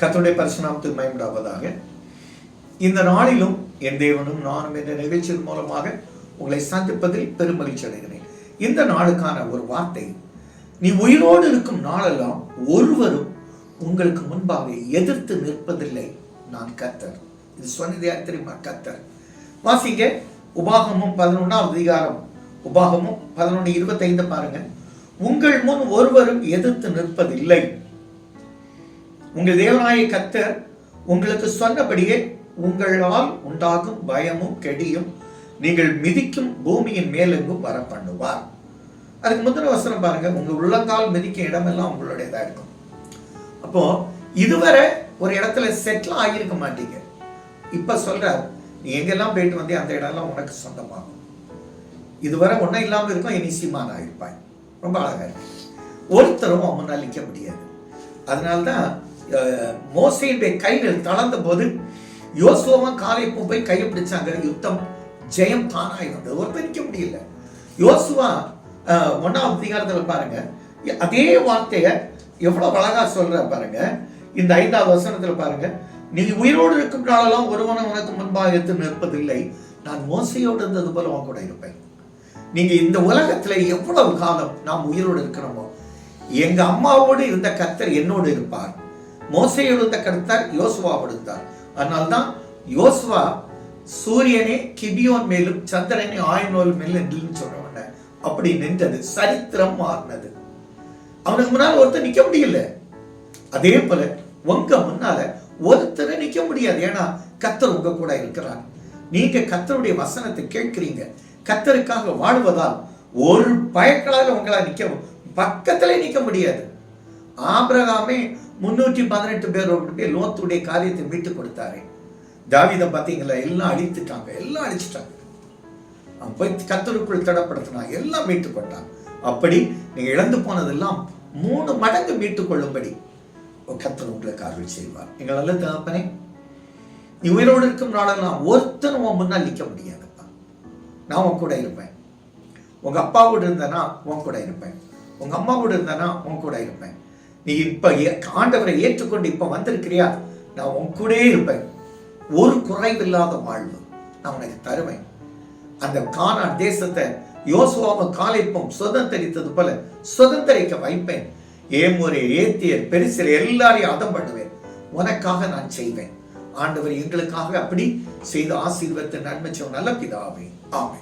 கத்துடைய பரிசுநாமத்துக்கு மயமுடாவதாக இந்த நாளிலும் என் தேவனும் நானும் என்ற நிகழ்ச்சியின் மூலமாக உங்களை சந்திப்பதில் பெருமகிழ்ச்சி அடைகிறேன். இந்த நாளுக்கான ஒரு வார்த்தை நீ உயிரோடு இருக்கும் நாளெல்லாம் ஒருவரும் உங்களுக்கு முன்பாக எதிர்த்து நிற்பதில்லை. நான் கத்தர் இது சொன்னது யார் தெரியுமா? கத்தர் வாசிங்க உபாகமும் பதினொன்றாம் அதிகாரம் உபாகமும் பதினொன்று இருபத்தைந்து பாருங்க. உங்கள் முன் ஒருவரும் எதிர்த்து நிற்பதில்லை. உங்கள் தேவனாய கத்தர் உங்களுக்கு சொன்னபடியே உங்களால் உண்டாகும் பயமும் கெடியும் நீங்கள் மிதிக்கும் பூமியின் மேலெங்கும் வர பண்ணுவார் அதுக்கு முந்தின வசனம் பாருங்க. உங்க உள்ளங்கால் மிதிக்க இடமெல்லாம் உங்களுடையதா இருக்கும். அப்போ இதுவரை ஒரு இடத்துல செட்டில் ஆகியிருக்க மாட்டீங்க. இப்ப சொல்றார் நீ எங்கெல்லாம் போயிட்டு வந்தே அந்த இடம்லாம் உனக்கு சொந்தமாகும். இதுவரை ஒன்றும் இல்லாமல் இருக்கும் இனி ஆகிருப்பாய் ரொம்ப அழகா இருக்கு. ஒருத்தரும் அவனால் நிற்க முடியாது. அதனால்தான் மோசேயுடைய கைகள் தளர்ந்த போது யோசுவன் காலை போய் கையை பிடிச்சாங்க. யுத்தம் ஜெயம் தானாய் வந்தது ஒருத்தர் முடியல. யோசுவா ஒன்னாம் அதிகாரத்தில் பாருங்க. அதே வார்த்தையை எவ்வளவு அழகா சொல்ற பாருங்க. இந்த ஐந்தாவது வசனத்துல பாருங்க. நீ உயிரோடு இருக்கும் நாளெல்லாம் ஒருவனும் உனக்கு முன்பாக எடுத்து நிற்பதில்லை. நான் மோசையோடு இருந்தது போல உன் கூட இருப்பேன். நீங்க இந்த உலகத்துல எவ்வளவு காலம் நாம் உயிரோடு இருக்கிறோமோ? எங்க அம்மாவோடு இருந்த கத்தர் என்னோடு இருப்பார். மோசை இருந்த கருத்தார் யோசுவா இருந்தார் அதனால்தான் யோசுவா சூரியனே கிபியோன் மேலும் சந்திரனே ஆயனோல் மேலும் நில்லுன்னு சொல்றவன. அப்படி நின்றது சரித்திரம் மாறினது. அவனுக்கு முன்னால் ஒருத்தர் நிக்க முடியல. அதே போல உங்க முன்னால ஒருத்தரை நிக்க முடியாது. ஏன்னா கத்தர் உங்க கூட இருக்கிறார். நீங்க கத்தருடைய வசனத்தை கேட்கிறீங்க. கத்தருக்காக வாழ்வதால் ஒரு பயக்களால் உங்களால் நிக்க பக்கத்திலே நிக்க முடியாது. ஆபிரகாமே முன்னூற்றி பதினெட்டு பேரோட பேர் லோத்துடைய காரியத்தை மீட்டு கொடுத்தாரு. தாவிதம் பார்த்தீங்களா? எல்லாம் அழித்துட்டாங்க. எல்லாம் அழிச்சிட்டாங்க. அவன் போய் கத்தருக்குள் தடப்படுத்தினான். எல்லாம் மீட்டு கொண்டான். அப்படி நீங்க இழந்து போனதெல்லாம் மூணு மடங்கு மீட்டு கொள்ளும்படி கத்தர் உங்களுக்கு அருள் செய்வார். எங்கள் நல்ல தகப்பனே நீ உயிரோடு இருக்கும் நாளெல்லாம் ஒருத்தன் உன் முன்னால் நிற்க முடியாதுப்பா. நான் உன் கூட இருப்பேன். உங்க அப்பாவோடு இருந்தேன்னா உன் கூட இருப்பேன். உங்க அம்மாவோடு இருந்தேன்னா உன் கூட இருப்பேன். நீ இப்ப ஆண்டவரை ஏற்றுக்கொண்டு இப்ப வந்திருக்கிறியா? நான் உன் கூட இருப்பேன். ஒரு குறைவில்லாத வாழ்வு நான் உனக்கு தருவேன். அந்த கானான் தேசத்தை யோசுவாவும் காலைப்பும் சுதந்திரித்தது போல சுதந்திரிக்க வைப்பேன். ஏமுறை ஏத்தியர் பெருசில் எல்லாரையும் அதம் பண்ணுவேன். உனக்காக நான் செய்வேன். ஆண்டவர் எங்களுக்காக அப்படி செய்து ஆசீர்வத்தை நன்மை நல்ல பிதாவே. ஆமை